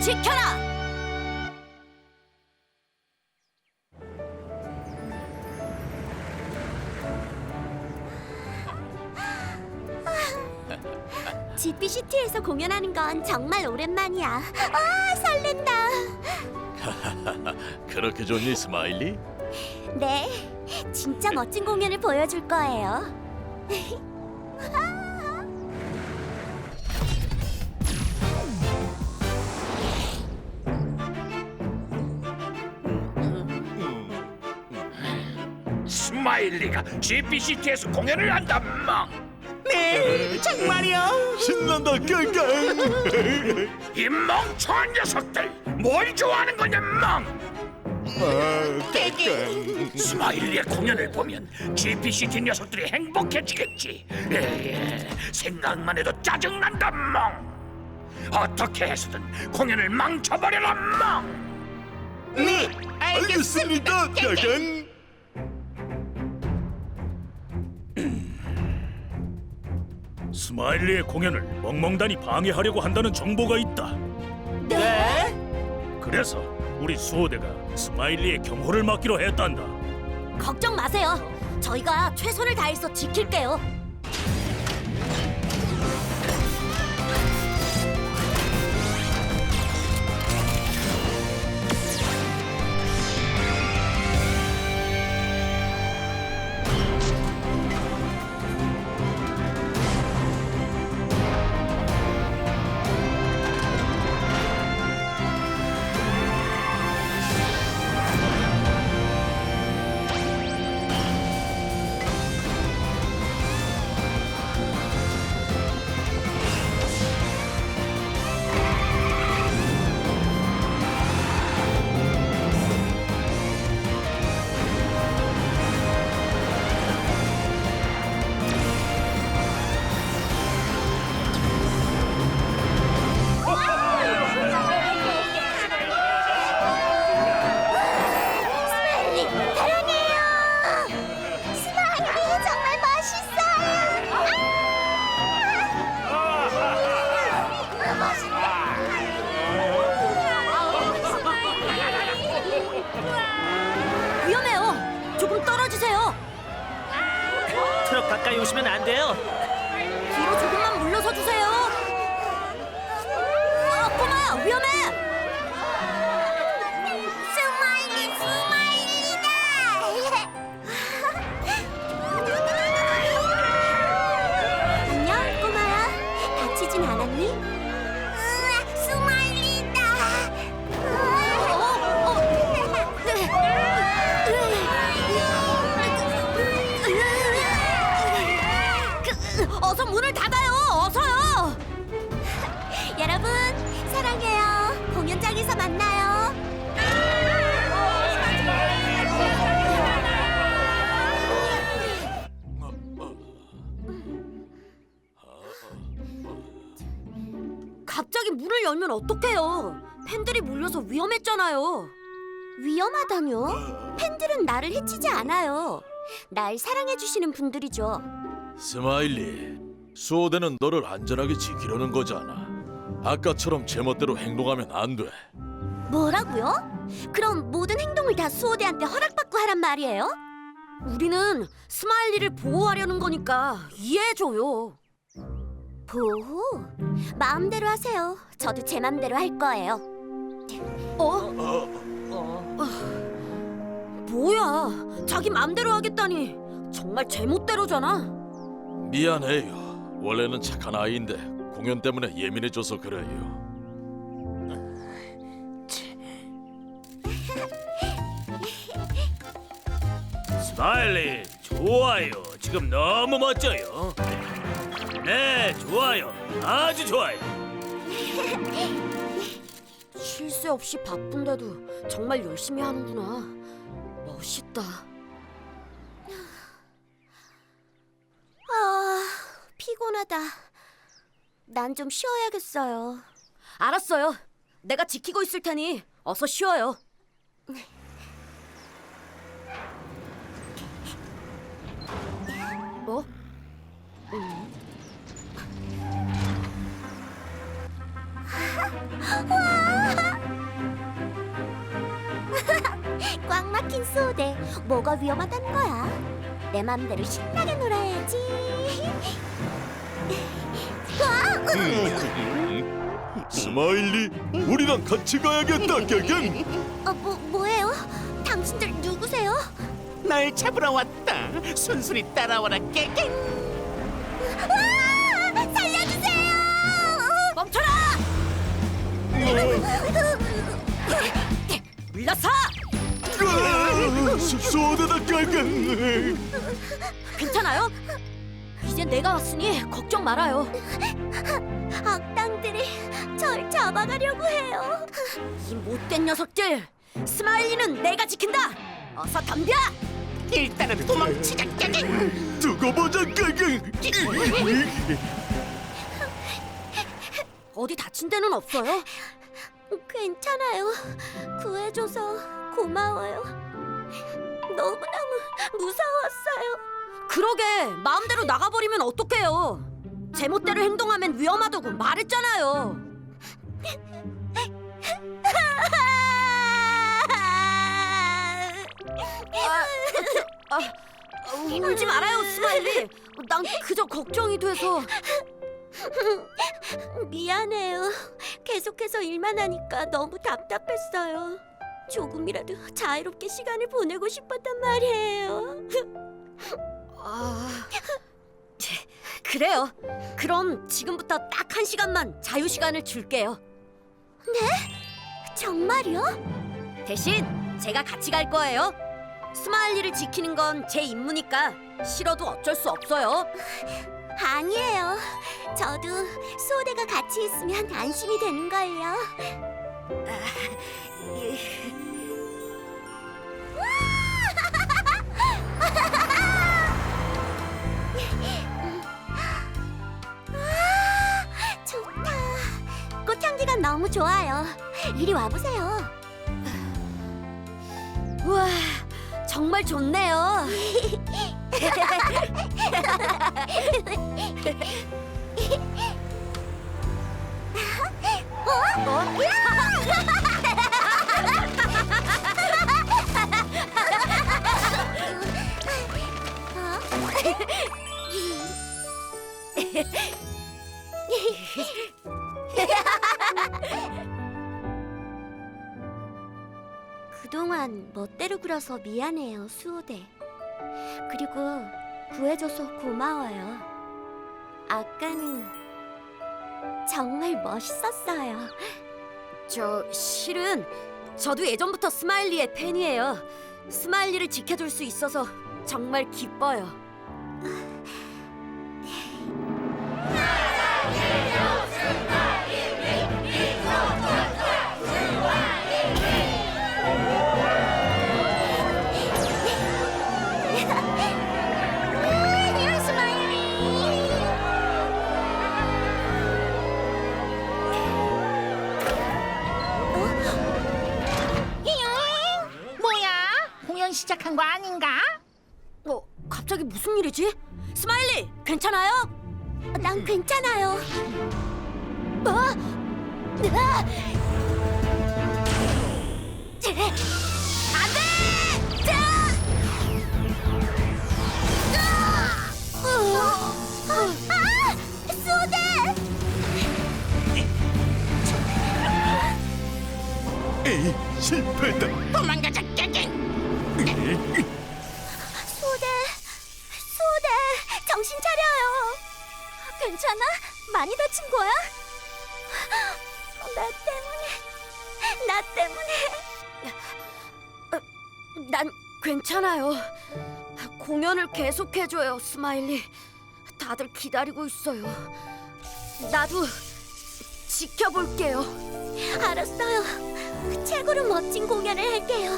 지켜라! GPCT에서 공연하는 건 정말 오랜만이야. 아, 설렌다. 그렇게 좋니 스마일리? 네, 진짜 멋진 공연을 보여줄 거예요. 스마일리가 GPCT에서 공연을 한다 멍. 네, 정말요? 신난다 깡깡 이 멍청한 녀석들 뭘 좋아하는 거냐 멍. 스마일리의 공연을 보면 GPCT 녀석들이 행복해지겠지. 에이, 생각만 해도 짜증난다 멍. 어떻게 해서든 공연을 망쳐버려라 멍. 네, 알겠습니다 깡깡 마일리의 공연을 멍멍단이 방해하려고 한다는 정보가 있다. 네? 그래서 우리 수호대가 스마일리의 경호를 맡기로 했단다. 걱정 마세요. 저희가 최선을 다해서 지킬게요. 갑자기 문을 열면 어떡해요? 팬들이 몰려서 위험했잖아요. 위험하다뇨? 팬들은 나를 해치지 않아요. 날 사랑해주시는 분들이죠. 스마일리 수호대는 너를 안전하게 지키려는 거잖아 아까처럼 제멋대로 행동하면 안 돼 뭐라고요? 그럼 모든 행동을 다 수호대한테 허락받고 하란 말이에요? 우리는 스마일리를 보호하려는 거니까 이해해줘요. 보호? 마음대로 하세요. 저도 제 맘대로 할 거예요. 어? 어, 뭐야? 자기 맘대로 하겠다니 정말 제멋대로잖아. 미안해요 원래는 착한 아이인데 공연 때문에 예민해져서 그래요 스마일리 좋아요. 지금 너무 멋져요. 네, 좋아요. 아주 좋아요. 쉴 새 없이 바쁜데도 정말 열심히 하는구나. 멋있다. 아, 피곤하다. 난 좀 쉬어야겠어요. 알았어요. 내가 지키고 있을 테니 어서 쉬어요. 뭐? 꽉 막힌 소대 뭐가 위험하다는 거야? 내 맘대로 신나게 놀아야지 음. 스마일리, 우리랑 같이 가야겠다, 개겐. 어, 뭐, 뭐예요? 당신들 누구세요? 날 잡으러 왔다. 순순히 따라와라, 개갱 물러서! 쏘대다, 개겐. 괜찮아요? 이제 내가 왔으니 걱정 말아요. 악당들이 절 잡아가려고 해요. 이 못된 녀석들! 스마일리는 내가 지킨다! 어서 덤벼! 일단은 도망치자 깨갱. 두고 보자, 개겐. 어디 다친 데는 없어요? 괜찮아요. 구해줘서 고마워요. 너무너무 무서웠어요. 그러게 마음대로 나가버리면 어떡해요? 제멋대로 행동하면 위험하다고 말했잖아요. 아, 울지 말아요, 스마일리. 난 그저 걱정이 돼서. 미안해요. 계속해서 일만 하니까 너무 답답했어요. 조금이라도 자유롭게 시간을 보내고 싶었단 말이에요. 아, 제, 그래요. 그럼 지금부터 딱 한 시간만 자유 시간을 줄게요. 정말요? 대신 제가 같이 갈 거예요. 스마일리를 지키는 건 제 임무니까 싫어도 어쩔 수 없어요. 아니에요. 저도 수호대가 같이 있으면 안심이 되는 걸요. 아, 좋다. 꽃향기가 너무 좋아요. 이리 와보세요. 우와, 정말 좋네요. 그동안 멋대로 굴어서 미안해요, 수호대. 그리고 구해줘서 고마워요. 아까는 정말 멋있었어요. 저 실은 저도 예전부터 스마일리의 팬이에요. 스마일리를 지켜줄 수 있어서 정말 기뻐요. 일이지? 스마일리, 괜찮아요? 난 괜찮아요. 뭐? 으아! 제- 안 돼! 자! 으아! 어, 아! 수호대! 에이, 실패다. 도망가자 깨갱. 괜찮아? 많이 다친 거야? 나 때문에... 나 때문에... 난 괜찮아요. 공연을 계속해줘요, 스마일리. 다들 기다리고 있어요. 나도 지켜볼게요. 알았어요. 최고로 멋진 공연을 할게요.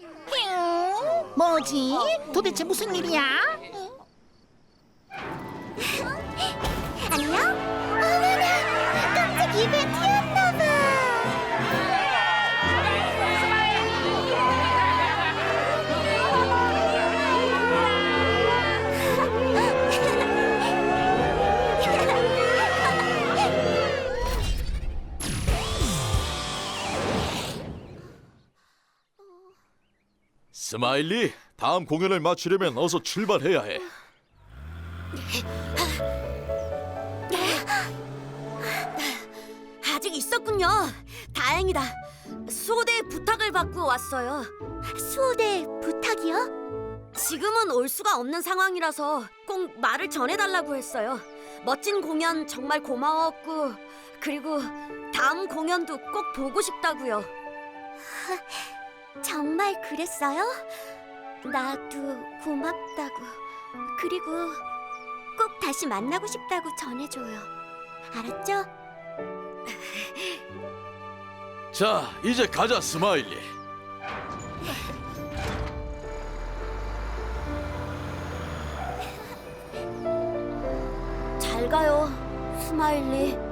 휴, 뭐지? 도대체 무슨 일이야? 스마일리, 다음 공연을 마치려면 어서 출발해야 해. 아직 있었군요. 다행이다. 수호대 부탁을 받고 왔어요. 수호대 부탁이요? 지금은 올 수가 없는 상황이라서 꼭 말을 전해달라고 했어요. 멋진 공연 정말 고마웠고 그리고 다음 공연도 꼭 보고 싶다고요. 정말 그랬어요? 나도 고맙다고. 그리고 꼭 다시 만나고 싶다고 전해줘요. 알았죠? 자, 이제 가자, 스마일리. 잘 가요, 스마일리.